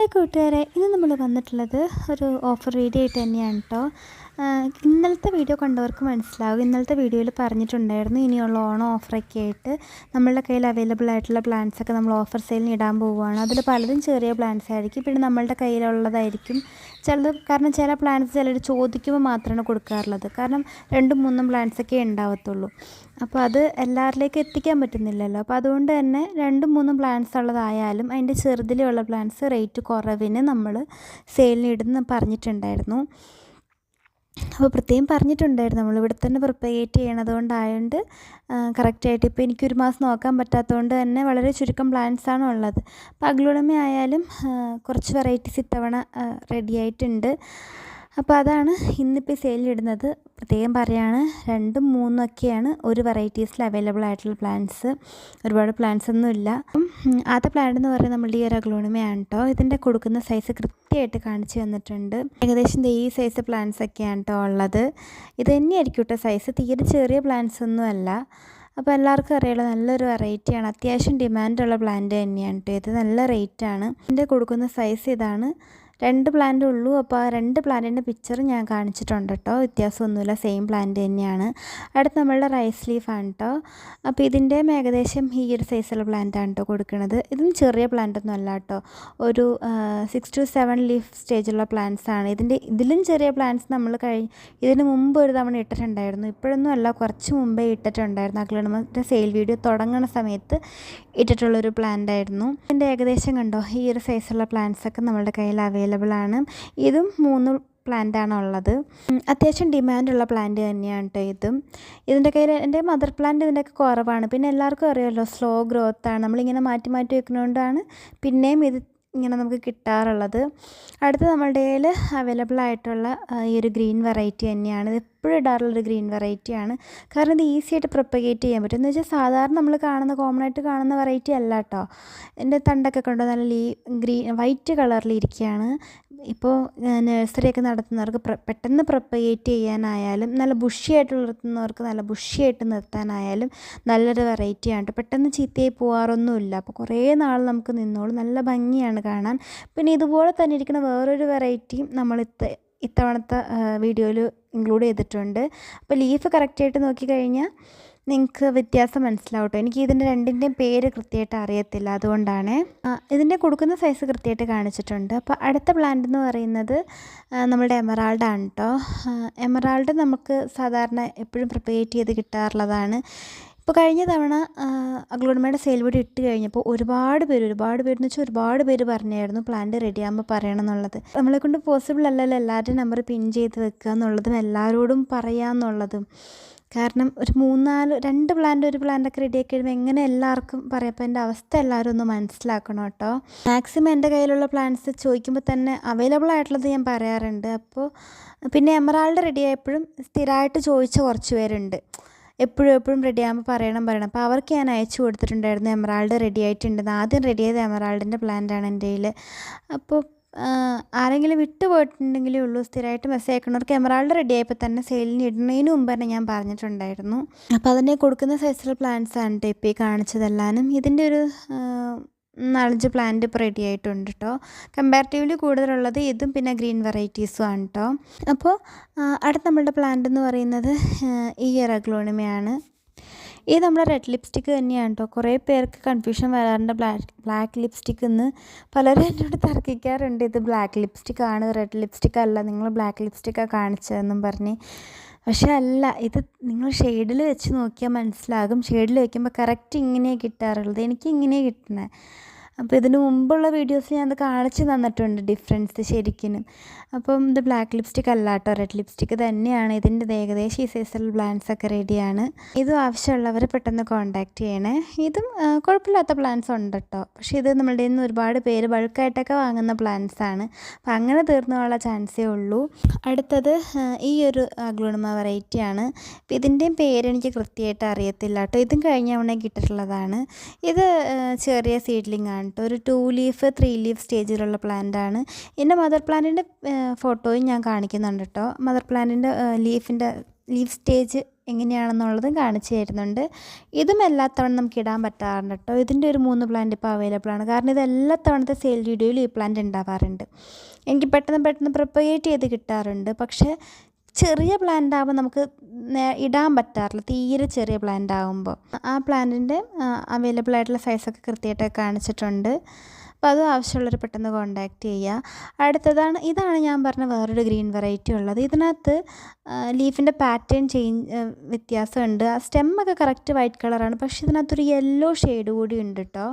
കൂട്ടുകാരെ ഇന്ന് നമ്മൾ വന്നിട്ടുള്ളത് ഒരു ഓഫർ വീഡിയോ ആയിട്ട് തന്നെയാണ് കേട്ടോ ഇന്നലത്തെ വീഡിയോ കണ്ടവർക്ക് മനസ്സിലാവും. ഇന്നലത്തെ വീഡിയോയിൽ പറഞ്ഞിട്ടുണ്ടായിരുന്നു ഇനിയുള്ള ഓണം ഓഫറൊക്കെ ആയിട്ട് നമ്മളുടെ കയ്യിൽ അവൈലബിൾ ആയിട്ടുള്ള പ്ലാന്റ്സ് ഒക്കെ നമ്മൾ ഓഫർ സെയിലിന് ഇടാൻ പോവുകയാണ്. അതിൽ പലതും ചെറിയ പ്ലാന്റ്സ് ആയിരിക്കും. പിന്നെ നമ്മളുടെ കയ്യിലുള്ളതായിരിക്കും ചിലത്. കാരണം ചില പ്ലാന്റ്സ് ചിലർ ചോദിക്കുമ്പോൾ മാത്രമാണ് കൊടുക്കാറുള്ളത്. കാരണം രണ്ടും മൂന്നും പ്ലാന്റ്സ് ഒക്കെ ഉണ്ടാവത്തുള്ളൂ. അപ്പോൾ അത് എല്ലാവരിലേക്കും എത്തിക്കാൻ പറ്റുന്നില്ലല്ലോ. അപ്പോൾ അതുകൊണ്ട് തന്നെ രണ്ടും മൂന്നും പ്ലാന്റ്സ് ഉള്ളതായാലും അതിന്റെ ചെറുതിലുള്ള പ്ലാന്റ്സ് റേറ്റ് കുറവിന് നമ്മൾ സെയിലിന് ഇടുന്ന് പറഞ്ഞിട്ടുണ്ടായിരുന്നു. അപ്പോൾ പ്രത്യേകം പറഞ്ഞിട്ടുണ്ടായിരുന്നു. നമ്മൾ ഇവിടെ തന്നെ പ്രൊപ്പഗേറ്റ് ചെയ്യണത് കൊണ്ടായതുകൊണ്ട് കറക്റ്റായിട്ട് ഇപ്പോൾ എനിക്കൊരു മാസം നോക്കാൻ പറ്റാത്തതുകൊണ്ട് തന്നെ വളരെ ചുരുക്കം പ്ലാൻസാണ് ഉള്ളത്. അഗ്ലോണമി ആയാലും കുറച്ച് വെറൈറ്റീസ് ഇത്തവണ റെഡി ആയിട്ടുണ്ട്. അപ്പോൾ അതാണ് ഇന്നിപ്പോൾ സെയിലിടുന്നത് പ്രത്യേകം പറയുകയാണ് രണ്ടും മൂന്നും ഒക്കെയാണ് ഒരു വെറൈറ്റീസിൽ അവൈലബിൾ ആയിട്ടുള്ള പ്ലാന്റ്സ് ഒരുപാട് പ്ലാന്റ്സ് ഒന്നും ഇല്ല. ആദ്യത്തെ പ്ലാന്റ് എന്ന് പറയുന്നത് നമ്മളുടെ ഈ ഒരു അഗ്ലോണിമയാണ് കേട്ടോ ഇതിന്റെ കൊടുക്കുന്ന സൈസ് കൃത്യമായിട്ട് കാണിച്ചു തന്നിട്ടുണ്ട്. ഏകദേശം ഈ സൈസ് പ്ലാന്റ്സ് ഒക്കെയാണ് കേട്ടോ ഉള്ളത്. ഇത് തന്നെയായിരിക്കും കേട്ടോ സൈസ് തീരെ ചെറിയ പ്ലാന്റ്സ് ഒന്നും അല്ല. അപ്പോൾ എല്ലാവർക്കും അറിയാലോ നല്ലൊരു വെറൈറ്റിയാണ് അത്യാവശ്യം ഡിമാൻഡുള്ള പ്ലാന്റ് തന്നെയാണ് കേട്ടോ ഇത്. നല്ല റേറ്റാണ് ഇതിന്റെ കൊടുക്കുന്ന സൈസ് ഇതാണ് രണ്ട് പ്ലാന്റ് ഉള്ളൂ. അപ്പോൾ രണ്ട് പ്ലാന്റിന്റെ പിക്ചർ ഞാൻ കാണിച്ചിട്ടുണ്ട് കേട്ടോ വ്യത്യാസമൊന്നുമില്ല. സെയിം പ്ലാന്റ് തന്നെയാണ്. അടുത്ത് നമ്മളുടെ റൈസ് ലീഫാണ് കേട്ടോ അപ്പോൾ ഇതിന്റെ ഏകദേശം ഈ ഒരു സൈസുള്ള പ്ലാന്റാണ് കേട്ടോ കൊടുക്കുന്നത് ഇതും ചെറിയ പ്ലാന്റ് ഒന്നും അല്ല കേട്ടോ ഒരു സിക്സ് ടു സെവൻ ലീഫ് സ്റ്റേജുള്ള പ്ലാന്റ്സ് ആണ്. ഇതിന്റെ ഇതിലും ചെറിയ പ്ലാന്റ്സ് നമ്മൾ കഴി ഇതിന് മുമ്പ് ഒരു തവണ ഇട്ടിട്ടുണ്ടായിരുന്നു. ഇപ്പോഴൊന്നും അല്ല. കുറച്ച് മുമ്പേ ഇട്ടിട്ടുണ്ടായിരുന്നു. അഗ്ലണമത്തെ സെയിൽ വീഡിയോ തുടങ്ങുന്ന സമയത്ത് ഇട്ടിട്ടുള്ളൊരു പ്ലാന്റ് ആയിരുന്നു. ഇതിന്റെ ഏകദേശം കണ്ടോ? ഈ ഒരു സൈസുള്ള പ്ലാന്റ്സൊക്കെ നമ്മുടെ കയ്യിൽ അവൈലബിൾ അവൈലബിൾ ആണ്. ഇതും മൂന്ന് പ്ലാന്റാണ് ഉള്ളത്. അത്യാവശ്യം ഡിമാൻഡുള്ള പ്ലാന്റ് തന്നെയാണ് കേട്ടോ ഇതും. ഇതിന്റെ കയ്യിൽ എന്റെ മദർ പ്ലാന്റ് ഇതിന്റെയൊക്കെ കുറവാണ്. പിന്നെ എല്ലാവർക്കും അറിയാമല്ലോ സ്ലോ ഗ്രോത്താണ് നമ്മളിങ്ങനെ മാറ്റി മാറ്റി വെക്കുന്നതുകൊണ്ടാണ് പിന്നെയും ഇത് ഇങ്ങനെ നമുക്ക് കിട്ടാറുള്ളത്. അടുത്ത നമ്മളുടെ കയ്യിൽ അവൈലബിൾ ആയിട്ടുള്ള ഈ ഒരു ഗ്രീൻ വെറൈറ്റി തന്നെയാണ്. ഇത് എപ്പോഴും ഇടാറുള്ളൊരു ഗ്രീൻ വെറൈറ്റിയാണ് കാരണം ഇത് ഈസി ആയിട്ട് പ്രൊപ്പഗേറ്റ് ചെയ്യാൻ പറ്റും. എന്ന് വെച്ചാൽ സാധാരണ നമ്മൾ കാണുന്ന കോമൺ ആയിട്ട് കാണുന്ന വെറൈറ്റി അല്ല കേട്ടോ എന്റെ തണ്ടൊക്കെ കണ്ടോ? നല്ല ലീ ഗ്രീൻ വൈറ്റ് കളറിൽ ഇരിക്കുകയാണ് ഇപ്പോൾ നഴ്സറിയൊക്കെ നടത്തുന്നവർക്ക് പെട്ടെന്ന് പ്രൊപ്പഗേറ്റ് ചെയ്യാനായാലും നല്ല ബുഷിയായിട്ട് വളർത്തുന്നവർക്ക് നല്ല ബുഷിയായിട്ട് നിർത്താനായാലും നല്ലൊരു വെറൈറ്റിയാണ് പെട്ടെന്ന് ചീത്തയായി പോകാറൊന്നുമില്ല അപ്പോൾ കുറേ നാൾ നമുക്ക് നിന്നോളും. നല്ല ഭംഗിയാണ് കാണാൻ. പിന്നെ ഇതുപോലെ തന്നെ ഇരിക്കുന്ന വേറൊരു വെറൈറ്റിയും നമ്മൾ ഇത്ത ഇത്തവണത്തെ വീഡിയോയിൽ ഇൻക്ലൂഡ് ചെയ്തിട്ടുണ്ട്. അപ്പോൾ ലീഫ് കറക്റ്റായിട്ട് നോക്കിക്കഴിഞ്ഞാൽ നിങ്ങൾക്ക് വ്യത്യാസം മനസ്സിലാവട്ടോ? എനിക്ക് ഇതിന്റെ രണ്ടിന്റെയും പേര് കൃത്യമായിട്ട് അറിയത്തില്ല. അതുകൊണ്ടാണ്. ഇതിന്റെ കൊടുക്കുന്ന സൈസ് കൃത്യമായിട്ട് കാണിച്ചിട്ടുണ്ട്. അപ്പോൾ അടുത്ത പ്ലാന്റ് എന്ന് പറയുന്നത് നമ്മുടെ എമറാൾഡാണ് കേട്ടോ എമറാൾഡ് നമുക്ക് സാധാരണ എപ്പോഴും പ്രിപ്പയർ ചെയ്ത് കിട്ടാറുള്ളതാണ്. ഇപ്പോൾ കഴിഞ്ഞ തവണ അഗ്ലോഡമയുടെ സെയിൽ വീട് ഇട്ട് കഴിഞ്ഞപ്പോൾ ഒരുപാട് പേര് ഒരുപാട് പേര് എന്ന് വെച്ചാൽ ഒരുപാട് പേര് പറഞ്ഞായിരുന്നു പ്ലാന്റ് റെഡി ആകുമ്പോൾ പറയണം എന്നുള്ളത്. നമ്മളെ കൊണ്ട് പോസിബിൾ അല്ലല്ലോ എല്ലാവരുടെയും നമ്പർ പിൻ ചെയ്ത് വെക്കുക എന്നുള്ളതും എല്ലാവരോടും പറയാമെന്നുള്ളതും കാരണം ഒരു മൂന്നാൽ രണ്ട് പ്ലാന്റ് ഒരു പ്ലാന്റൊക്കെ റെഡിയാക്കി കഴിയുമ്പോൾ എങ്ങനെ എല്ലാവർക്കും പറയപ്പോൾ എന്റെ അവസ്ഥ എല്ലാവരും ഒന്ന് മനസ്സിലാക്കണം കേട്ടോ. മാക്സിമം എന്റെ കയ്യിലുള്ള പ്ലാന്റ്സ് ചോദിക്കുമ്പോൾ തന്നെ അവൈലബിൾ ആയിട്ടുള്ളത് ഞാൻ പറയാറുണ്ട്. അപ്പോൾ പിന്നെ എമറാൾഡ് റെഡി ആയപ്പോഴും സ്ഥിരമായിട്ട് ചോദിച്ച കുറച്ച് പേരുണ്ട്. എപ്പോഴും എപ്പോഴും റെഡി ആകുമ്പോൾ പറയണം പറയണം. അപ്പോൾ അവർക്ക് ഞാൻ അയച്ചു കൊടുത്തിട്ടുണ്ടായിരുന്നു എമറാൾഡ് റെഡി ആയിട്ടുണ്ടെന്ന് ആദ്യം റെഡി ചെയ്ത എമറാൾഡിന്റെ പ്ലാന്റാണ് എന്റെ കയ്യിൽ അപ്പോൾ ആരെങ്കിലും വിട്ടു പോയിട്ടുണ്ടെങ്കിലേ ഉള്ളൂ സ്ഥിരമായിട്ട് മെസ്സേജ് അയക്കണവർ ക്യാമറകളുടെ റെഡി ആയപ്പോൾ തന്നെ സെയിലിന് ഇടുന്നതിന് മുമ്പ് തന്നെ ഞാൻ പറഞ്ഞിട്ടുണ്ടായിരുന്നു. അപ്പോൾ അതിനെ കൊടുക്കുന്ന സൈസിലുള്ള പ്ലാന്റ്സ് ആണ് ഈ കാണിച്ചതെല്ലാനും. ഇതിന്റെ ഒരു നാലഞ്ച് പ്ലാന്റ് ഇപ്പോൾ റെഡി ആയിട്ടുണ്ട് കേട്ടോ കമ്പാരിറ്റീവ്ലി കൂടുതലുള്ളത് ഇതും പിന്നെ ഗ്രീൻ വെറൈറ്റീസും ആണ് കേട്ടോ അപ്പോൾ അടുത്ത നമ്മളുടെ പ്ലാന്റ് എന്ന് പറയുന്നത് ഈ എറഗ്ലോണിമയാണ് ഇത് നമ്മുടെ റെഡ് ലിപ്സ്റ്റിക്ക് തന്നെയാണ് കേട്ടോ കുറേ പേർക്ക് കൺഫ്യൂഷൻ വരാറുണ്ട്. ബ്ലാക്ക് ബ്ലാക്ക് ലിപ്സ്റ്റിക്ക് എന്ന് പലരും എന്നോട് തർക്കിക്കാറുണ്ട്. ഇത് ബ്ലാക്ക് ലിപ്സ്റ്റിക് ആണ് റെഡ് ലിപ്സ്റ്റിക് അല്ല നിങ്ങൾ ബ്ലാക്ക് ലിപ്സ്റ്റിക്കാണ് കാണിച്ചതെന്നും പറഞ്ഞ്. പക്ഷേ അല്ല ഇത് നിങ്ങൾ ഷെയ്ഡിൽ വെച്ച് നോക്കിയാൽ മനസ്സിലാകും. ഷെയ്ഡിൽ വയ്ക്കുമ്പോൾ കറക്റ്റ് ഇങ്ങനെയാണ് കിട്ടാറുള്ളത്. എനിക്ക് ഇങ്ങനെയാണ് കിട്ടുന്നത് അപ്പോൾ ഇതിന് മുമ്പുള്ള വീഡിയോസ് ഞാൻ അത് കാണിച്ച് തന്നിട്ടുണ്ട് ഡിഫറൻസ് ശരിക്കും അപ്പം ഇത് ബ്ലാക്ക് ലിപ്സ്റ്റിക് അല്ല കേട്ടോ റെഡ് ലിപ്സ്റ്റിക് തന്നെയാണ്. ഇതിന്റെ ഏകദേശം ഈ സൈസിൽ പ്ലാൻസ് ഒക്കെ റെഡിയാണ്. ഇതും ആവശ്യമുള്ളവർ പെട്ടെന്ന് കോൺടാക്റ്റ് ചെയ്യണേ. ഇതും കുഴപ്പമില്ലാത്ത പ്ലാൻസ് ഉണ്ട് കേട്ടോ. പക്ഷേ ഇത് നമ്മളുടെ നിന്ന് ഒരുപാട് പേര് ബൾക്കായിട്ടൊക്കെ വാങ്ങുന്ന പ്ലാൻസ് ആണ്. അപ്പം അങ്ങനെ തീർന്നുള്ള ചാൻസേ ഉള്ളൂ. അടുത്തത് ഈ ഒരു അഗ്ലോണമ വെറൈറ്റിയാണ് അപ്പം ഇതിന്റെയും പേരെനിക്ക് കൃത്യമായിട്ട് അറിയത്തില്ല കേട്ടോ. ഇതും കഴിഞ്ഞ കിട്ടിയിട്ടുള്ളതാണ് ഇത് ചെറിയ സീഡ്ലിംഗ് ആണ് കേട്ടോ ഒരു ടു ലീഫ് ത്രീ ലീഫ് സ്റ്റേജിലുള്ള പ്ലാന്റാണ് എന്റെ മദർ പ്ലാന്റിന്റെ ഫോട്ടോയും ഞാൻ കാണിക്കുന്നുണ്ട് കേട്ടോ മദർ പ്ലാന്റിന്റെ ലീഫിന്റെ ലീഫ് സ്റ്റേജ് എങ്ങനെയാണെന്നുള്ളതും കാണിച്ചു തരുന്നുണ്ട്. ഇതും എല്ലാ തവണ നമുക്ക് ഇടാൻ പറ്റാറുണ്ട് കേട്ടോ ഇതിന്റെ ഒരു മൂന്ന് പ്ലാന്റ് ഇപ്പോൾ അവൈലബിൾ ആണ്. കാരണം ഇത് എല്ലാ തവണത്തെ സെയിൽ വീഡിയോയിലും ഈ പ്ലാന്റ് ഉണ്ടാവാറുണ്ട് എനിക്ക് പെട്ടെന്ന് പെട്ടെന്ന് പ്രിപ്പയേറ്റ് ചെയ്ത് കിട്ടാറുണ്ട്. പക്ഷേ ചെറിയ പ്ലാന്റ് ആകുമ്പോൾ നമുക്ക് ഇടാൻ പറ്റാറില്ല. തീരെ ചെറിയ പ്ലാന്റ് ആകുമ്പോൾ ആ പ്ലാന്റിന്റെ അവൈലബിൾ ആയിട്ടുള്ള സൈസൊക്കെ കൃത്യമായിട്ട് കാണിച്ചിട്ടുണ്ട്. അപ്പോൾ അത് ആവശ്യമുള്ളവർ പെട്ടെന്ന് കോണ്ടാക്ട് ചെയ്യുക അടുത്തതാണ് ഇതാണ് ഞാൻ പറഞ്ഞ വേറൊരു ഗ്രീൻ വെറൈറ്റി ഉള്ളത്. ഇതിനകത്ത് ലീഫിന്റെ പാറ്റേൺ ചേഞ്ച് വ്യത്യാസമുണ്ട്. ആ സ്റ്റെമ്മൊക്കെ കറക്റ്റ് വൈറ്റ് കളറാണ് പക്ഷേ ഇതിനകത്തൊരു യെല്ലോ ഷെയ്ഡ് കൂടി ഉണ്ട് കേട്ടോ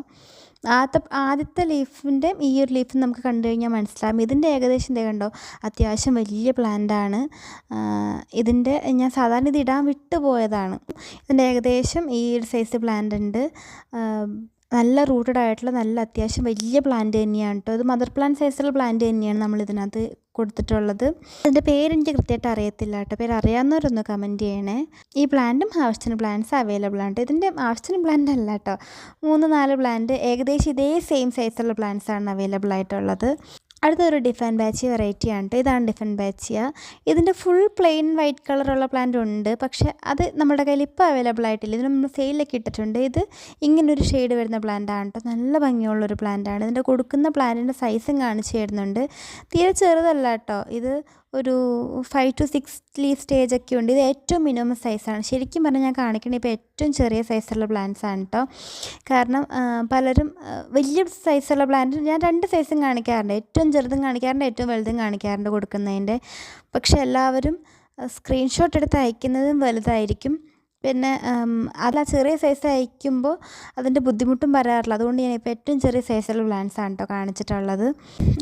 ആദ്യത്തെ ആദ്യത്തെ ലീഫിന്റെ ഈ ഒരു ലീഫ് നമുക്ക് കണ്ടു കഴിഞ്ഞാൽ മനസ്സിലാകും. ഇതിന്റെ ഏകദേശം ഇതേ കണ്ടോ? അത്യാവശ്യം വലിയ പ്ലാന്റാണ് ഇതിന്റെ ഞാൻ സാധാരണ ഇത് ഇടാൻ വിട്ടുപോയതാണ്. ഇതിന്റെ ഏകദേശം ഈ ഒരു സൈസ് പ്ലാന്റ് ഉണ്ട്. നല്ല റൂട്ടഡ് ആയിട്ടുള്ള നല്ല അത്യാവശ്യം വലിയ പ്ലാന്റ് തന്നെയാണ് കേട്ടോ ഇത് മദർ പ്ലാന്റ് സൈസുള്ള പ്ലാന്റ് തന്നെയാണ് നമ്മൾ ഇതിനകത്ത് കൊടുത്തിട്ടുള്ളത്. അതിന്റെ പേരെനിക്ക് കൃത്യമായിട്ട് അറിയത്തില്ല കേട്ടോ പേര് അറിയാവുന്നവരൊന്ന് കമന്റ് ചെയ്യണേ. ഈ പ്ലാന്റും ആവശ്യത്തിന് പ്ലാന്റ്സ് അവൈലബിൾ ആണ് ഇതിന്റെ ആവശ്യത്തിന് പ്ലാന്റ് അല്ല കേട്ടോ മൂന്ന് നാല് പ്ലാന്റ് ഏകദേശം ഇതേ സെയിം സൈസുള്ള പ്ലാന്റ്സ് ആണ് അവൈലബിൾ ആയിട്ടുള്ളത്. അടുത്തൊരു ഡിഫൻ ബാച്ചിയ വെറൈറ്റി ആണ് കേട്ടോ ഇതാണ് ഡിഫൻ ബാച്ചിയ ഇതിന്റെ ഫുൾ പ്ലെയിൻ വൈറ്റ് കളറുള്ള പ്ലാന്റ് ഉണ്ട്. പക്ഷേ അത് നമ്മുടെ കയ്യിൽ ഇപ്പോൾ അവൈലബിൾ ആയിട്ടില്ല. ഇത് നമ്മൾ സെയിലൊക്കെ ഇട്ടിട്ടുണ്ട്. ഇത് ഇങ്ങനൊരു ഷെയ്ഡ് വരുന്ന പ്ലാന്റ് ആണ് കേട്ടോ നല്ല ഭംഗിയുള്ളൊരു ആണ്. ഇതിന്റെ കൊടുക്കുന്ന പ്ലാന്റിന്റെ സൈസും കാണിച്ചു തരുന്നുണ്ട്. തീരെ ചെറുതല്ല കേട്ടോ. ഇത് ഒരു ഫൈവ് ടു സിക്സ് സ്റ്റേജ് ഒക്കെ ഉണ്ട്. ഇത് ഏറ്റവും മിനിമം സൈസാണ് ശരിക്കും പറഞ്ഞാൽ ഞാൻ കാണിക്കണേ ഇപ്പോൾ ഏറ്റവും ചെറിയ സൈസുള്ള പ്ലാന്റ്സ് ആണ് കേട്ടോ കാരണം പലരും വലിയ സൈസുള്ള പ്ലാന്റ് ഞാൻ രണ്ട് സൈസും കാണിക്കാറുണ്ട്. ഏറ്റവും ചെറുതും കാണിക്കാറുണ്ട് ഏറ്റവും വലുതും കാണിക്കാറുണ്ട് കൊടുക്കുന്നതിന്റെ. പക്ഷെ എല്ലാവരും സ്ക്രീൻഷോട്ട് എടുത്ത് അയക്കുന്നതും വലുതായിരിക്കും. പിന്നെ അല്ല ചെറിയ സൈസ് അയക്കുമ്പോൾ അതിന്റെ ബുദ്ധിമുട്ടും വരാറില്ല. അതുകൊണ്ട് ഞാൻ ഇപ്പോൾ ഏറ്റവും ചെറിയ സൈസുള്ള പ്ലാന്റ്സ് ആണ് കേട്ടോ കാണിച്ചിട്ടുള്ളത്.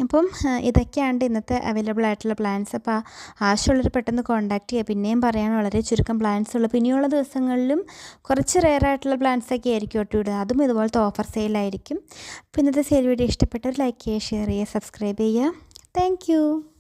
അപ്പം ഇതൊക്കെയാണ് ഇന്നത്തെ അവൈലബിൾ ആയിട്ടുള്ള പ്ലാന്റ്സ് അപ്പോൾ ആവശ്യമുള്ളവർ പെട്ടെന്ന് കോൺടാക്ട് ചെയ്യുക പിന്നെയും പറയാൻ വളരെ ചുരുക്കം പ്ലാന്റ്സ് ഉള്ളു. പിന്നെയുള്ള ദിവസങ്ങളിലും കുറച്ച് റെയർ ആയിട്ടുള്ള പ്ലാന്റ്സ് ഒക്കെ ആയിരിക്കും ഒട്ടി വിടുക അതും ഇതുപോലത്തെ ഓഫർ സെയിലായിരിക്കും അപ്പോൾ ഇന്നത്തെ സെയിൽ വീഡിയോ ഇഷ്ടപ്പെട്ടവർ ലൈക്ക് ചെയ്യുക ഷെയർ ചെയ്യുക സബ്സ്ക്രൈബ് ചെയ്യുക. താങ്ക്